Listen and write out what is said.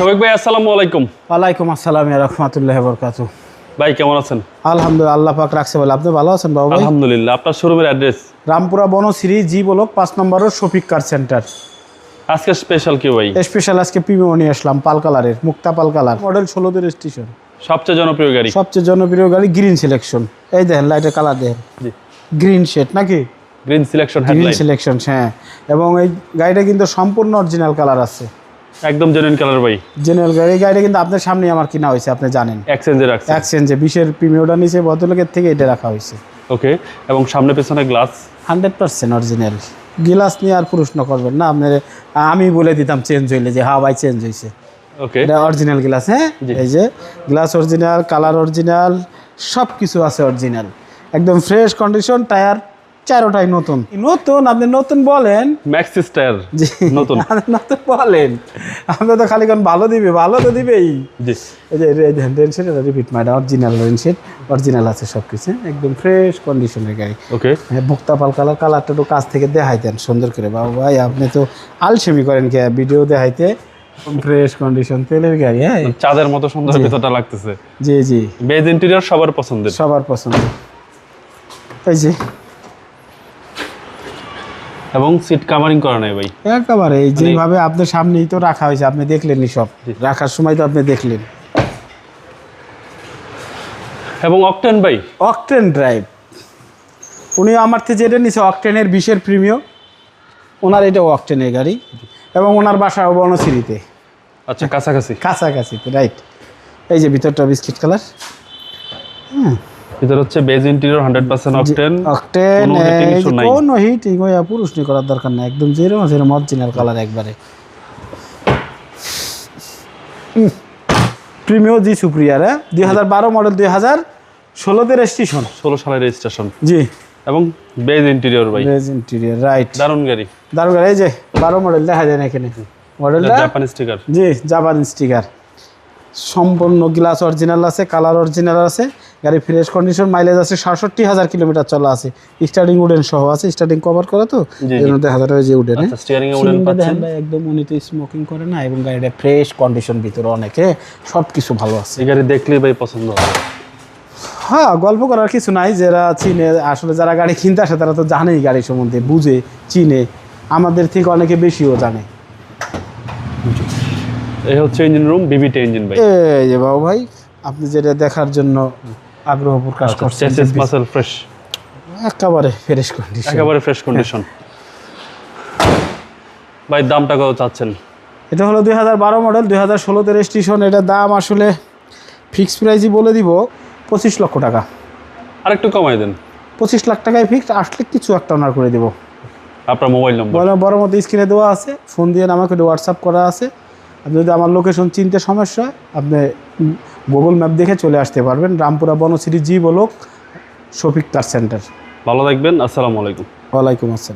শফিক ভাই আসসালামু আলাইকুম। ওয়ালাইকুম আসসালাম রহমতুল্লাহ বরকাত ভাই কেমন আছেন? আলহামদুলিল্লাহ আল্লাহ পাক রাখছে বলে। আপনি ভালো আছেন বাবু ভাই? আলহামদুলিল্লাহ আপনার শোরুমের address? Rampura Banasree G block পাঁচ নম্বরের শফিক কার সেন্টার। আজকে স্পেশাল কি ভাই? স্পেশাল আজকে প্রিমিও নিয়ে আসলাম পাল কালারের মুক্তা পাল কালার। মডেল ষোলোদের স্টেশন সবচেয়ে জনপ্রিয় গাড়ি? সবচেয়ে জনপ্রিয় গাড়ি গ্রিন সিলেকশন এই দেখেন লাইটের কালার দেখেন। জি। গ্রিন শেড নাকি? গ্রিন সিলেকশন গ্রিন সিলেকশন হ্যাঁ। এবং এই গাড়িটা কিন্তু সম্পূর্ণ অরিজিনাল কালার আছে। একদম জেনুইন কালার ভাই। জেনারেল গাড়ি এই গাড়িটা কিন্তু আপনার সামনে আমার কিনা হয়েছে আপনি জানেন। এক্সচেঞ্জে রাখছে এক্সচেঞ্জে বিশের প্রিমিওটা নিচে ভদ্রলোকের থেকে এটা রাখা হয়েছে। ওকে এবং সামনে পেছনে গ্লাস হান্ড্রেড পার্সেন্ট অরিজিনাল গিলাস নিয়ে আর প্রশ্ন করবেন না আপনার আমি বলে দিতাম চেঞ্জ হইলে যে হ্যাঁ ভাই চেঞ্জ হয়েছে ওকে এটা অরিজিনাল গ্লাস হ্যাঁ? এই যে গ্লাস অরিজিনাল কালার অরিজিনাল সব কিছু আছে অরিজিনাল একদম ফ্রেশ কন্ডিশন টায়ার চারোটাই নতুন। নতুন আপনি নতুন বলেন। ম্যাক্সিস টায়ার জি নতুন। আপনি নতুন বলেন। আপনি তো খালি কোন ভালো দিবে ভালো তো দিবেই। জি। এই যে রেনশেট এটা রিপিট মাইডা অরিজিনাল রেনশেট অরিজিনাল আছে সব কিছু একদম ফ্রেশ কন্ডিশনের গাড়ি। ওকে হ্যাঁ মুক্তা পাল কালার কালারটা একটু কাছ থেকে দেখাই দেন সুন্দর করে। বাবু ভাই আপনি তো আলসেমি করেন কে ভিডিও দেখাইতে? ফ্রেশ কন্ডিশন তেলের গাড়ি হ্যাঁ? চাঁদের মতো সুন্দর ভেতরটা লাগতেছে। জি জি। বেজ ইন্টেরিয়র সবার পছন্দের। সবার পছন্দ। এই যে এবং সিট কাভারিং করা নাই ভাই। একেবারে এই যেভাবে আপনার সামনেই তো রাখা হয়েছে আপনি দেখলেনই সব। রাখার সময় তো আপনি দেখলেন। এবং অকটেন ভাই। অকটেন ড্রাইভ উনি আমার থেকে যেটা নিছে অকটেনের বিশের প্রিমিয় ওনার এটা অকটেনের গাড়ি। এবং ওনার বাসা বনশ্রীতে। আচ্ছা কাছাকাছি। কাছাকাছিতে রাইট এই যে ভিতরটা বিস্কিট কালার ভিতর হচ্ছে beige interior hundred percent octane octane কোনো হিটিং ওই পুরুষ নিয়ে করার দরকার নাই একদম জিরো জিরো অরিজিনাল কালার একবারে। প্রিমিও জি সুপ্রিয়ার হ্যাঁ দুই হাজার বারো মডেল দুই হাজার ষোলোতে রেজিস্ট্রেশন ষোলো সালের রেজিস্ট্রেশন জি। এবং বেজ ইন্টেরিয়র ভাই। রেজ ইন্টেরিয়ার রাইট দারুণ গাড়ি। দারুণ গাড়ি এই যে বারো মডেল দেখা যায় না এখানে। মডেলটা জাপানি স্টিকার জি জাপান স্টিকার সম্পূর্ণ গ্লাস অরিজিনাল আছে কালার অরিজিনাল আছে। গাড়ি ফ্রেশ কন্ডিশন মাইলেজ আছে সাতষট্টি হাজার কিলোমিটার চলা আছে। স্টার্টিং উডেন সহ আছে স্টার্টিং কভার করা তো? দেখা যায় যে উডেন আচ্ছা স্টিয়ারিং এ উডেন পাচ্ছেন? একদম উনি তো স্মোকিং করে না এবং গাড়িটা ফ্রেশ কন্ডিশন ভিতরে অনেকে সব কিছু ভালো আছে। এই গাড়ি দেখলে ভাই পছন্দ হবে। হ্যাঁ গল্প করার কিছু নাই যারা চিনে আসলে যারা গাড়ি কিনতে আসে তারা তো জানেই গাড়ি সম্বন্ধে বুঝে চিনে আমাদের থেকে অনেকে বেশিও জানে। এই হচ্ছে ইঞ্জিন রুম বিবিটি ইঞ্জিন ভাই। এই যে বাবু ভাই আপনি যেটা দেখার জন্য আগ্রহ প্রকাশ করছেন চেসিস মাসেল ফ্রেশ একেবারে ফ্রেশ কন্ডিশন একেবারে ফ্রেশ কন্ডিশন ভাই দামটা কত চাচ্ছেন? এটা হলো দুই হাজার বারো মডেল দুই হাজার ষোলোতে রেজিস্ট্রেশন এটার দাম আসলে ফিক্স প্রাইসই বলে দিব পঁচিশ লক্ষ টাকা। আর একটু কমাই দেন। পঁচিশ লাখ টাকায় ফিক্সড আসলে কিছু একটা অনার করে দেবো। আপনার মোবাইল নম্বর বড় বড় মতো স্ক্রিনে দেওয়া আছে ফোন দিয়ে আমাকে হোয়াটসঅ্যাপ করা আছে। আপনি যদি আমার লোকেশন চিনতে সমস্যা হয় আপনি গুগল ম্যাপ দেখে চলে আসতে পারবেন। Rampura Banasree G block Shafiq car centre ভালো থাকবেন আসসালামু আলাইকুম। ওয়ালাইকুম আসসালাম।